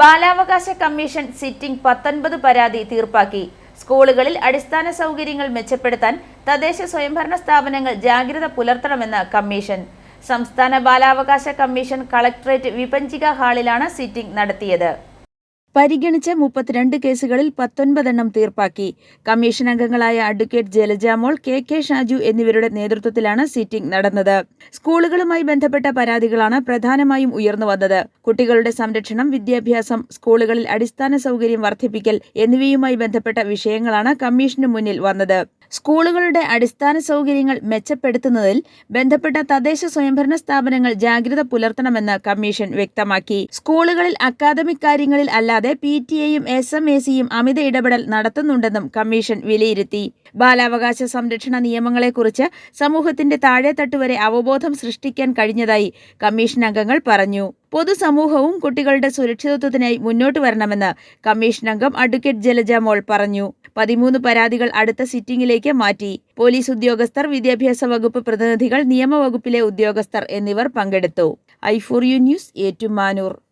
ബാലാവകാശ commission sitting പത്തൊൻപത് പരാതി തീർപ്പാക്കി. സ്കൂളുകളിൽ അടിസ്ഥാന സൗകര്യങ്ങൾ മെച്ചപ്പെടുത്താൻ തദ്ദേശ സ്വയംഭരണ സ്ഥാപനങ്ങൾ ജാഗ്രത പുലർത്തണമെന്ന് കമ്മീഷൻ. സംസ്ഥാന ബാലാവകാശ കമ്മീഷൻ കളക്ടറേറ്റ് വിപഞ്ചിക ഹാളിലാണ് സിറ്റിംഗ് നടത്തിയത്. പരിഗണിച്ച മുപ്പത്തിരണ്ട് കേസുകളിൽ പത്തൊൻപതെണ്ണം തീർപ്പാക്കി. കമ്മീഷൻ അംഗങ്ങളായ advocate Jalajamol K K Shaju എന്നിവരുടെ നേതൃത്വത്തിലാണ് സിറ്റിംഗ് നടന്നത്. സ്കൂളുകളുമായി ബന്ധപ്പെട്ട പരാതികളാണ് പ്രധാനമായും ഉയർന്നു വന്നത്. കുട്ടികളുടെ സംരക്ഷണം വിദ്യാഭ്യാസം സ്കൂളുകളിൽ അടിസ്ഥാന സൗകര്യം വർദ്ധിപ്പിക്കൽ എന്നിവയുമായി ബന്ധപ്പെട്ട വിഷയങ്ങളാണ് കമ്മീഷന് മുന്നിൽ വന്നത്. സ്കൂളുകളുടെ അടിസ്ഥാന സൗകര്യങ്ങൾ മെച്ചപ്പെടുത്തുന്നതിൽ ബന്ധപ്പെട്ട തദ്ദേശ സ്വയംഭരണ സ്ഥാപനങ്ങൾ ജാഗ്രത പുലർത്തണമെന്ന് കമ്മീഷൻ വ്യക്തമാക്കി. സ്കൂളുകളിൽ അക്കാദമിക് കാര്യങ്ങളിൽ അല്ലാതെ പി ടി എയും എസ് എം എ സിയും അമിത ഇടപെടൽ നടത്തുന്നുണ്ടെന്നും കമ്മീഷൻ വിലയിരുത്തി. ബാലാവകാശ സംരക്ഷണ നിയമങ്ങളെക്കുറിച്ച് സമൂഹത്തിന്റെ താഴെത്തട്ട് വരെ അവബോധം സൃഷ്ടിക്കാൻ കഴിഞ്ഞതായി കമ്മീഷൻ അംഗങ്ങൾ പറഞ്ഞു. പൊതുസമൂഹവും കുട്ടികളുടെ സുരക്ഷിതത്വത്തിനായി മുന്നോട്ട് വരണമെന്ന് കമ്മീഷൻ അംഗം അഡ്വക്കേറ്റ് ജലജ മോൾ പറഞ്ഞു. പതിമൂന്ന് പരാതികൾ അടുത്ത സിറ്റിംഗിലേക്ക് മാറ്റി. പോലീസ് ഉദ്യോഗസ്ഥർ വിദ്യാഭ്യാസ വകുപ്പ് പ്രതിനിധികൾ നിയമവകുപ്പിലെ ഉദ്യോഗസ്ഥർ എന്നിവർ പങ്കെടുത്തു. I four U news Ettumanoor.